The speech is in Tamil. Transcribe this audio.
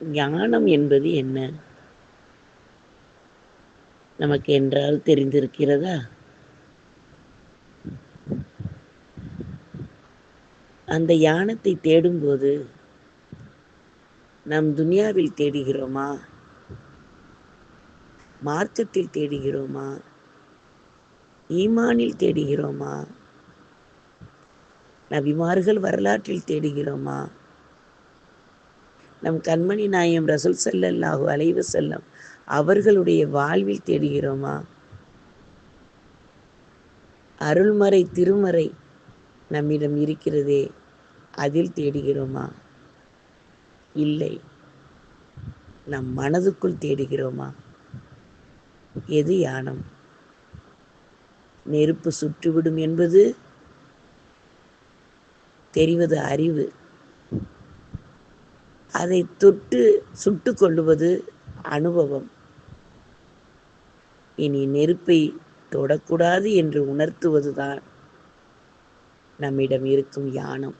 ஞானம் என்பது என்ன? நமக்கு என்றால் தெரிந்திருக்கிறதா? அந்த யானத்தை தேடும்போது நம் துனியாவில் தேடுகிறோமா? மார்க்கத்தில் தேடுகிறோமா? ஈமானில் தேடுகிறோமா? நபிமார்கள் வரலாற்றில் தேடுகிறோமா? நம் கண்மணி நாயம் ரசூல் செல்லல்லாஹு அலைவு செல்லம் அவர்களுடைய வாழ்வில் தேடுகிறோமா? அருள்மறை திருமறை நம்மிடம் இருக்கிறதே அதில் தேடுகிறோமா? இல்லை. நம் மனதுக்குள் தேடுகிறோமா? எது யானம்? நெருப்பு சுற்றுவிடும் என்பது தெரிவது அறிவு. அதை தொட்டு சுட்டு கொள்ளுவது அனுபவம். இனி நெருப்பை தொடக்கூடாது என்று உணர்த்துவதுதான் நம்மிடம் இருக்கும் யானம்.